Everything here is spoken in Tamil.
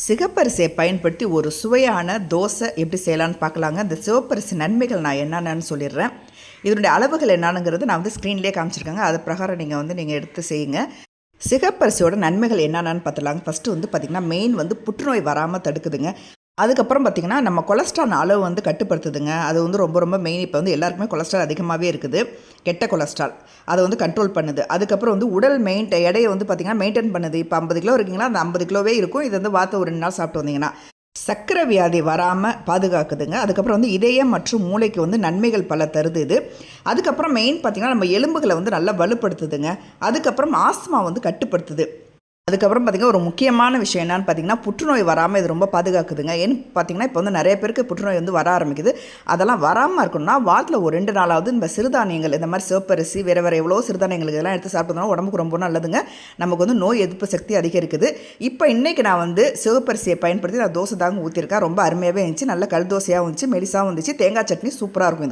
சிகப்பரிசியை பயன்படுத்தி ஒரு சுவையான தோசை எப்படி செய்யலான்னு பார்க்கலாங்க. இந்த சிவப்பரிசி நன்மைகள் நான் என்னென்னு சொல்லிடுறேன். இதனுடைய அளவுகள் என்னங்கிறது நான் வந்து ஸ்க்ரீன்லேயே காமிச்சிருக்கேங்க. அது பிரகாரம் நீங்கள் வந்து நீங்கள் எடுத்து செய்யுங்க. சிகப்பரிசியோட நன்மைகள் என்னென்னு பார்த்துலாங்க ஃபஸ்ட்டு வந்து பார்த்திங்கன்னா மெயின் வந்து புற்றுநோய் வராமல் தடுக்குதுங்க. அதுக்கப்புறம் பார்த்திங்கன்னா நம்ம கொலஸ்ட்ரால் அளவு வந்து கட்டுப்படுத்துதுங்க. அது வந்து ரொம்ப ரொம்ப மெயின் இப்போ வந்து எல்லாருக்குமே கொலஸ்ட்ரால் அதிகமாகவே இருக்குது. கெட்ட கொலஸ்ட்ரால். அதை வந்து கண்ட்ரோல் பண்ணுது. அதுக்கப்புறம் வந்து உடல் மெயின் எடையை வந்து பார்த்திங்கன்னா மெயின்டைன் பண்ணுது. இப்போ ஐம்பது கிலோ இருக்கீங்களா? அந்த ஐம்பது கிலோவே இருக்கும். இது வந்து வாத்த ஒரு ரெண்டு நாள் சாப்பிட்டு வந்தீங்கன்னா. சக்கரை வியாதி வராமல் பாதுகாக்குதுங்க. அதுக்கப்புறம் வந்து இதயம் மற்றும் மூளைக்கு வந்து நன்மைகள் பல தருது இது. அதுக்கப்புறம் மெயின் பார்த்திங்கன்னா நம்ம எலும்புகளை வந்து நல்லா வலுப்படுத்துதுங்க. அதுக்கப்புறம் ஆஸ்மா வந்து கட்டுப்படுத்துது. அதுக்கப்புறம் பார்த்திங்கன்னா ஒரு முக்கியமான விஷயம் என்னன்னு பார்த்தீங்கன்னா புற்றுநோய் வராமல் இது ரொம்ப பாதுகாக்குதுங்க. ஏன்னு பார்த்தீங்கன்னா இப்போ வந்து நிறைய பேருக்கு புற்றுநோய் வந்து வர ஆரம்பிக்குது. அதெல்லாம் வராமல் இருக்கணும்னா வாரத்தில் ஒரு ரெண்டு நாளாவது இந்த சிறுதானியங்கள் இந்த மாதிரி சிவப்பரிசி வேறு வேறு எவ்வளோ சிறுதானியங்கள் இதெல்லாம் எடுத்து சாப்பிட்டோம்னா உடம்புக்கு ரொம்ப நல்லதுங்க. நமக்கு வந்து நோய் எதிர்ப்பு சக்தி அதிகரிக்குது. இப்போ இன்றைக்கி நான் வந்து சிவப்பரிசியை பயன்படுத்தி நான் தோசை தாங்க ஊற்றிருக்கேன் ரொம்ப அருமையாகவே இருந்துச்சு. நல்ல கல் தோசையாகவும் இருந்துச்சு மெலிசாகவும் இருந்துச்சு. தேங்காய் சட்னி சூப்பராக இருக்கும் இது